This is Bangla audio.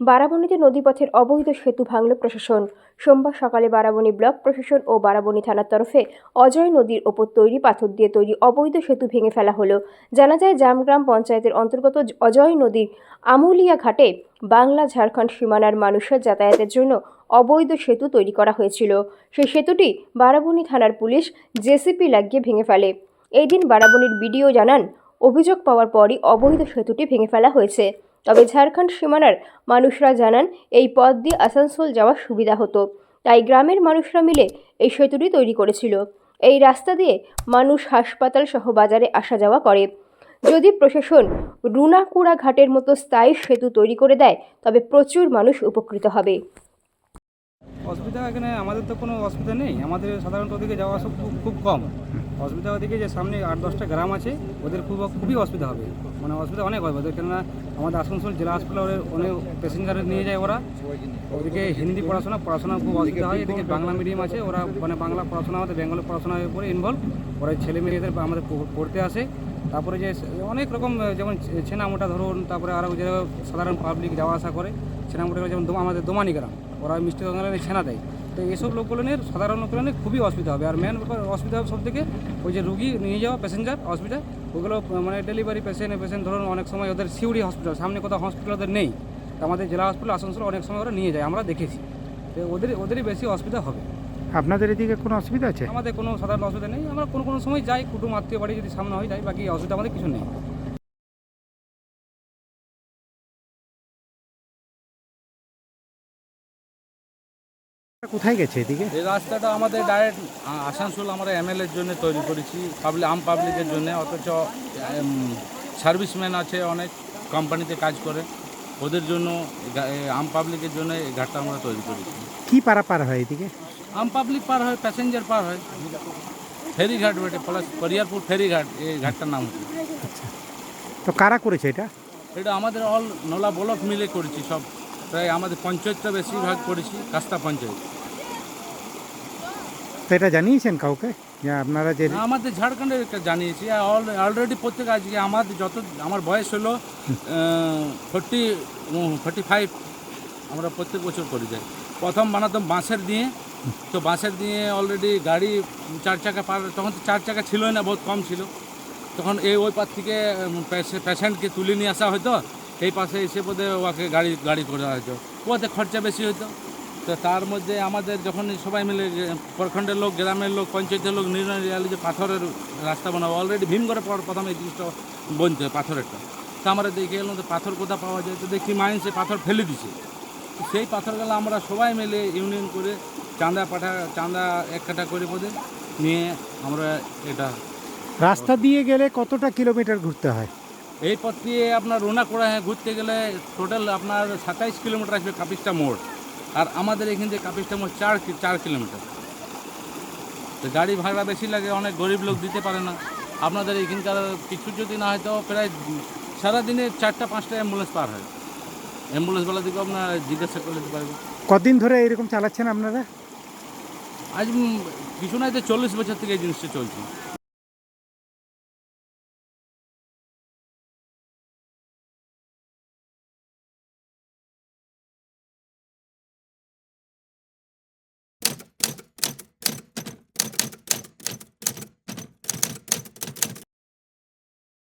বারাবণীতে নদীপথের অবৈধ সেতু ভাঙল প্রশাসন। সোমবার সকালে বারাবণী ব্লক প্রশাসন ও বারাবণী থানার তরফে অজয় নদীর ওপর তৈরি পাথর দিয়ে তৈরি অবৈধ সেতু ভেঙে ফেলা হলো। জানা যায়, জামগ্রাম পঞ্চায়েতের অন্তর্গত অজয় নদীর আমুলিয়া ঘাটে বাংলা ঝাড়খণ্ড সীমানার মানুষের যাতায়াতের জন্য অবৈধ সেতু তৈরি করা হয়েছিল। সেই সেতুটি বারাবণী থানার পুলিশ জেসিপি লাগিয়ে ভেঙে ফেলে। এই দিন বারাবণীর বিডিও জানান, অভিযোগ পাওয়ার পরই অবৈধ সেতুটি ভেঙে ফেলা হয়েছে। তবে ঝাড়খণ্ড সীমানার মানুষরা জানান, এই পথ দিয়ে আসানসোল যাওয়ার সুবিধা হতো। তাই গ্রামের মানুষরা মিলে এই সেতুটি তৈরি করেছিল। এই রাস্তা দিয়ে মানুষ হাসপাতাল সহ বাজারে আসা যাওয়া করে। যদি প্রশাসন রুনাকুড়া ঘাটের মতো স্থায়ী সেতু তৈরি করে দেয়, তবে প্রচুর মানুষ উপকৃত হবে। অসুবিধা এখানে আমাদের তো কোনো অসুবিধা নেই। আমাদের সাধারণত ওদিকে যাওয়া আসা খুব খুব কম। অসুবিধা ওদিকে যে সামনে আট দশটা গ্রাম আছে, ওদের খুব খুবই অসুবিধা হবে। মানে অসুবিধা অনেক হবে। ওদের কেননা আমাদের আসানসোল জেলা হাসপাতালে ওদের অনেক প্যাসেঞ্জার নিয়ে যায় ওরা। ওদিকে হিন্দি পড়াশোনা পড়াশোনা খুব অসুবিধা হয়। এদিকে বাংলা মিডিয়াম আছে, ওরা মানে বাংলা পড়াশোনা, আমাদের বেঙ্গলে পড়াশোনার উপরে ইনভলভ ওরা ছেলে মেয়েদের আমাদের পড়তে আসে। তারপরে যে অনেক রকম যেমন ছেনামোটা ধরুন, তারপরে আরও যে সাধারণ পাবলিক যাওয়া আসা করে। ছেনামোটা যেমন আমাদের দোমানি গ্রাম। ওরা মিষ্টি দোকানে ছেনা দেয়। তো এসব লোকগুলোনের সাধারণ লোকগুলোনের খুবই অসুবিধা হবে। আর মেন ব্যাপার অসুবিধা হবে সব থেকে ওই যে রুগী নিয়ে যাওয়া প্যাসেঞ্জার অসুবিধা ওগুলো মানে ডেলিভারি পেশেন্ট পেশেন্ট ধরুন অনেক সময় ওদের সিউড়ি হসপিটাল সামনে কোথাও হসপিটাল ওদের নেই। আমাদের জেলা হসপিটাল আসানসোল অনেক সময় ওরা নিয়ে যায় আমরা দেখেছি। তো ওদের ওদেরই বেশি অসুবিধা হবে। আপনাদের এদিকে কোনো অসুবিধা আছে? আমাদের কোনো সাধারণ অসুবিধা নেই আমরা কোনো কোনো সময় যাই কুটুম আত্মীয় বাড়ি যদি সামনে হয়ে যায় বাকি অসুবিধা আমাদের কিছু নেই। কোথায় গেছে এদিকে? এই রাস্তাটা আমাদের ডাইরেক্ট আসানসোল আমরা এমএলএর জন্য তৈরি করেছি পাবলিক আম পাবলিকের জন্য অথচ সার্ভিসম্যান আছে অনেক কোম্পানিতে কাজ করে। ওদের জন্য আম পাবলিকের জন্য এই ঘাটটা আমরা তৈরি করেছি। কি পারা পার হয় এদিকে? আম পাবলিক পার হয় প্যাসেঞ্জার পার হয়। ফেরিঘাট বেটে প্লাস পরিয়ারপুর ফেরিঘাট এই ঘাটটার নাম তো কারা করেছে এটা? এটা আমাদের অল নোলা ব্লক মিলে করেছি সব। প্রায় আমাদের পঞ্চায়েতটা বেশিরভাগ করেছি কাস্তা পঞ্চায়েত। তো এটা জানিয়েছেন কাউকে? যে আপনারা যে আমাদের ঝাড়খণ্ডের একটা জানিয়েছি। অলরেডি প্রত্যেক আজকে আমাদের যত আমার বয়স হলো ফোর্টি ফোর্টি ফাইভ আমরা প্রত্যেক বছর করে যাই। প্রথম বানাতাম বাঁশের দিয়ে। তো বাঁশের দিয়ে অলরেডি গাড়ি চার চাকা পার তখন তো চার চাকা ছিলই না বহুত কম ছিল। তখন এই ওই পার থেকে পেশেন্টকে তুলে নিয়ে আসা হতো। এই পাশে এসে বোধে ওকে গাড়ি গাড়ি করে হতো ওতে খরচা বেশি হতো তো তার মধ্যে আমাদের যখন সবাই মিলে প্রখণ্ডের লোক, গ্রামের লোক, পঞ্চায়েতের লোক, নির্ণয় নিয়ে যে পাথরের রাস্তা বানাবো অলরেডি ভীমগড়ে পর প্রথম এই জিনিসটা বনতে হয় পাথরেরটা। তো আমরা দেখে এলাম তো পাথর কোথা পাওয়া যায়, তো দেখি মাইন্সে পাথর ফেলে দিছে। সেই পাথরগুলো আমরা সবাই মিলে ইউনিয়ন করে চাঁদা পাঠা, চাঁদা এক কাটা করে বোধে নিয়ে আমরা এটা রাস্তা দিয়ে গেলে কতটা কিলোমিটার ঘুরতে হয়? এই পথ দিয়ে আপনার রোনা করা হ্যাঁ ঘুরতে গেলে টোটাল আপনার সাতাইশ কিলোমিটার আসবে কাপিস্টা মোড়। আর আমাদের এখান থেকে কাপিস্টা মোড় চার চার কিলোমিটার। তো গাড়ি ভাড়া বেশি লাগে অনেক গরিব লোক দিতে পারে না। আপনাদের এখানকার কিছু যদি না হয় তো প্রায় সারাদিনে চারটা পাঁচটা অ্যাম্বুলেন্স পার হয়। অ্যাম্বুলেন্সওয়ালা দিকে আপনার জিজ্ঞাসা করে দিতে পারবে কদিন ধরে এরকম চালাচ্ছেন আপনারা? আজ কিছু নাই তো চল্লিশ বছর থেকে এই জিনিসটা চলছে।